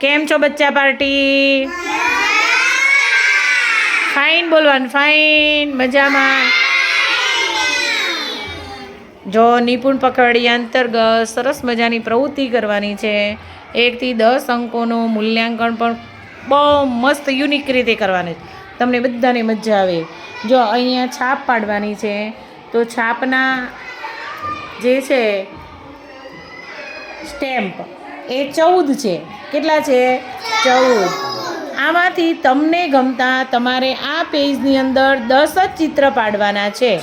કેમ છો બચ્ચા પાર્ટી? ફાઇન બોલવાનું ફાઇન મજામાં. જો નિપુણ પકડી અંતર્ગત સરસ મજાની પ્રવૃત્તિ કરવાની છે. એકથી દસ અંકોનું મૂલ્યાંકન પણ બહુ મસ્ત યુનિક રીતે કરવાની છે. તમને બધાને મજા આવે. જો અહીંયા છાપ પાડવાની છે, તો છાપના જે છે સ્ટેમ્પ એ ચૌદ છે. કેટલા છે? ચૌદ. આમાંથી તમને ગમતા તમારે આ પેજની અંદર દસ જ ચિત્ર પાડવાના છે.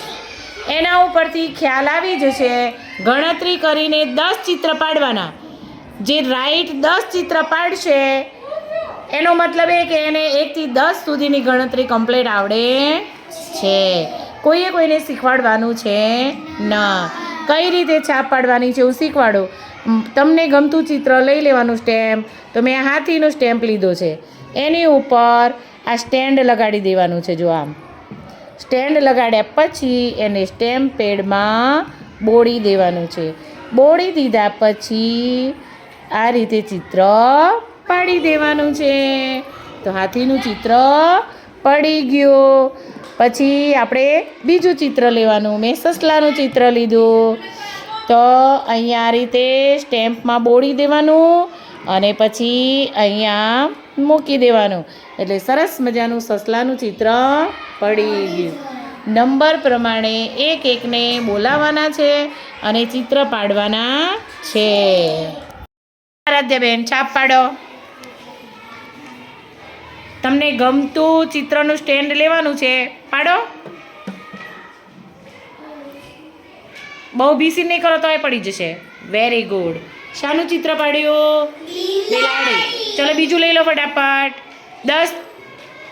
એના ઉપરથી ખ્યાલ આવી જશે, ગણતરી કરીને દસ ચિત્ર પાડવાના. જે રાઈટ દસ ચિત્ર પાડશે, એનો મતલબ એ કે એને એકથી દસ સુધીની ગણતરી કમ્પ્લીટ આવડે છે. કોઈએ કોઈને શીખવાડવાનું છે ન. કઈ રીતે છાપ પાડવાની છે એવું શીખવાડો. તમને ગમતું ચિત્ર લઈ લેવાનું સ્ટેમ્પ તો મેં હાથીનું સ્ટેમ્પ લીધો છે. એની ઉપર આ સ્ટેન્ડ લગાડી દેવાનું છે, જો આમ. સ્ટેન્ડ લગાડ્યા પછી એને સ્ટેમ્પ પેડમાં બોળી દેવાનું છે. બોળી દીધા પછી આ રીતે ચિત્ર પાડી દેવાનું છે. તો હાથીનું ચિત્ર પડી ગયું. પછી આપણે બીજું ચિત્ર લેવાનું. મેં સસલાનું ચિત્ર લીધું. તો અહીંયા આ રીતે સ્ટેમ્પમાં બોળી દેવાનું અને પછી અહીંયા મૂકી દેવાનું. એટલે સરસ મજાનું સસલાનું ચિત્ર પડી ગયું. નંબર પ્રમાણે એક એકને બોલાવવાના છે અને ચિત્ર પાડવાના છે. આરાધ્યાબેન, છાપ પાડો. તમને ગમતું ચિત્રનું સ્ટેન્ડ લેવાનું છે. પાડો. બહુ ભીસી નહીં કરો તોય પડી જશે. વેરી ગુડ શાનું ચિત્ર પાડ્યું? બિલાડી. ચલો બીજું લઈ લો ફટાફટ. દસ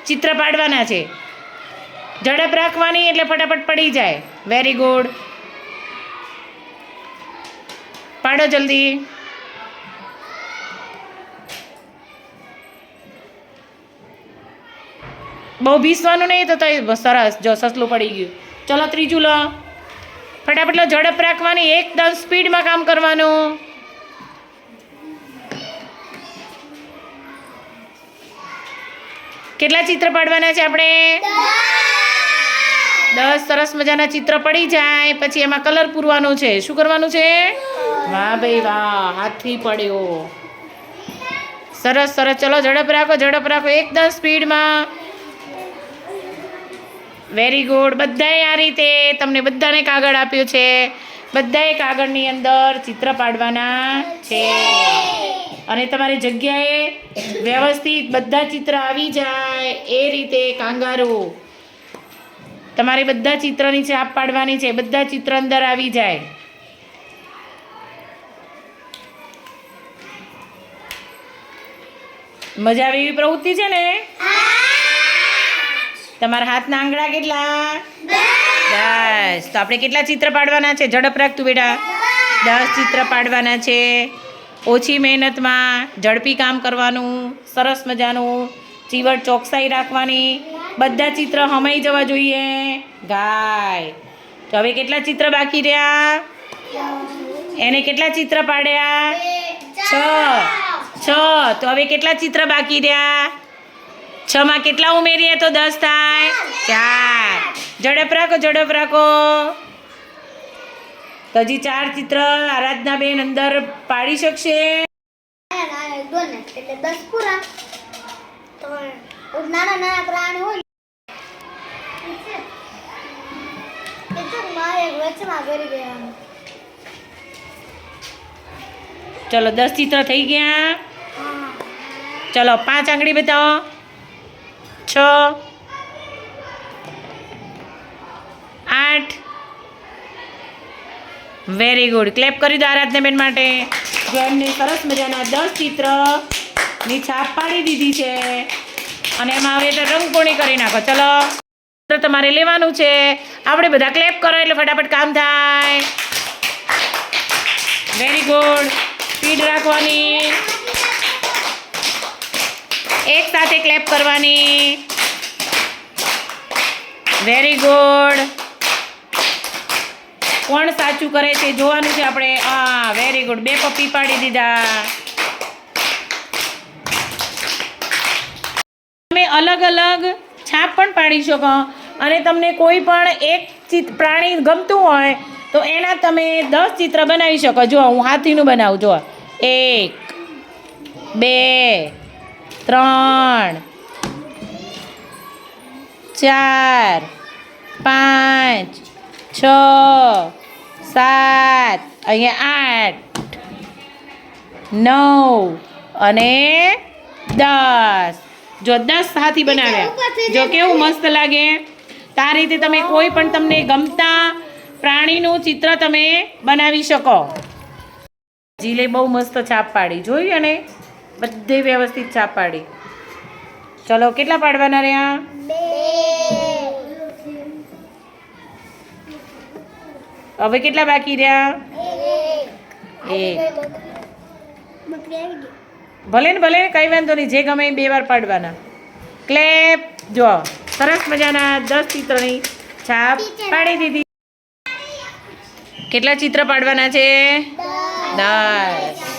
ચિત્ર પાડવાના છે. ઝડપ રાખવાની એટલે ફટાફટ પડી જાય. વેરી ગુડ પાડો જલ્દી. બહુ ભીસવાનું નહીં તો સરસ, જો સસલું પડી ગયું. ચલો ત્રીજું લો. ફટાફટ લો ઝડપ રાખવાની એકદમ સ્પીડમાં કામ કરવાનું. કેટલા ચિત્ર પાડવાના છે આપણે? દસ. સરસ મજાના ચિત્ર પડી જાય પછી એમાં કલર પૂરવાનો છે. શું કરવાનું છે? વાહ ભાઈ વાહ હાથથી પડ્યો. સરસ સરસ ચલો ઝડપ રાખો ઝડપ રાખો એકદમ સ્પીડમાં. વેરી ગુડ બધાએ આ રીતે તમને બધાને કાગળ આપ્યું છે. બધાએ કાગળની અંદર ચિત્ર પાડવાના છે. અને તમારી જગ્યાએ વ્યવસ્થિત બધા ચિત્ર આવી જાય એ રીતે કાંગારો તમારે બધા ચિત્રની છાપ પાડવાની છે, બધા ચિત્ર અંદર આવી જાય. મજા આવે એવી પ્રવૃત્તિ છે ને? તમારા હાથના આંગળા કેટલા? દસ. તો આપણે કેટલા ચિત્ર પાડવાના છે? ઝડપ રાખતું બેટા. દસ. ચિત્ર પાડવાના છે. ઓછી મહેનતમાં ઝડપી કામ કરવાનું સરસ મજાનું ચીવટ ચોકસાઈ રાખવાની. બધા ચિત્ર હમાઈ જવા જોઈએ. ગાય. તો હવે કેટલા ચિત્ર બાકી રહ્યા? એને કેટલા ચિત્ર પાડ્યા? છ. છ. તો હવે કેટલા ચિત્ર બાકી રહ્યા? છ માં કેટલા ઉમેરીએ તો દસ થાય? ચાર. ઝડપ રાખો ઝડપ રાખો. તો હજી ચાર ચિત્ર આરાધના બેન અંદર પાડી શકશે. નાના પ્રાણી હોય ચલો દસ ચિત્ર થઈ ગયા. ચલો પાંચ આંગળી બતાવો. છ? આઠ. વેરી ગુડ ક્લેપ કરી દો આરાધનાબેન માટે. જો સરસ મજાના દસ ચિત્રની છાપ પાડી દીધી છે. અને એમાં હવે તો રંગપૂર્ણી કરી નાખો. ચલો. તમારે લેવાનું છે. આપણે બધા ક્લેપ કરો એટલે ફટાફટ કામ થાય. વેરી ગુડ સ્પીડ રાખવાની. એક સાથે ક્લેપ કરવાની. વેરી ગુડ કોણ સાચું કરે છે જોવાનું છે આપણે. હા વેરી ગુડ બે પપ્પી પાડી દીધા. તમે અલગ અલગ છાપ પણ પાડી શકો અને તમને કોઈ પણ એક ચિત્ર પ્રાણી ગમતું હોય તો એના તમે દસ ચિત્ર બનાવી શકો. જો હું હાથીનું બનાવું. જો એક, બે ત્રણ ચાર પાંચ છ સાત અહીંયા આઠ નવ અને દસ. જો દસ હાથી બનાવ્યા. જો કેવું મસ્ત લાગે. આ રીતે તમે કોઈ પણ તમને ગમતા પ્રાણીનું ચિત્ર તમે બનાવી શકો. જીલે બહુ મસ્ત છાપ પાડી. જોઈ અને બધે વ્યવસ્થિત છાપ પાડી. ચલો કેટલા પાડવાના રહ્યા? હવે કેટલા બાકી રહ્યા? એક. ભલે ને ભલે કઈ કંઈ વાંધો નહીં જે ગમે એ બે વાર પાડવાના. ક્લેપ જો સરસ મજાના દસ ચિત્રની છાપ પાડી દીધી. કેટલા ચિત્ર પાડવાના છે? દસ.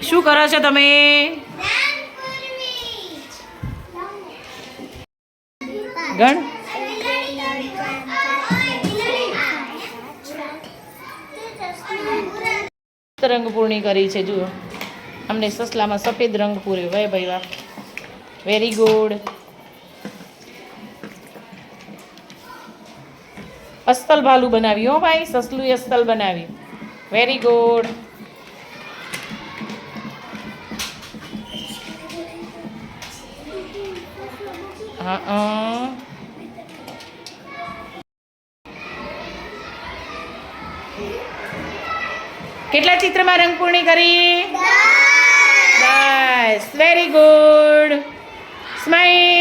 શું કરો છો તમે? ગણ? રંગ પૂર્ણી કરી છે, જુઓ. અમને સસલામાં સફેદ રંગ પૂર્યો ભાઈ ભાઈ વાહ વેરી ગુડ અસ્તલ ભાલું બનાવ્યું હો ભાઈ સસલું અસ્તલ બનાવ્યું વેરી ગુડ કેટલા ચિત્રમાં રંગપૂર્ણી કરી? બસ વેરી ગુડ સ્માઈલ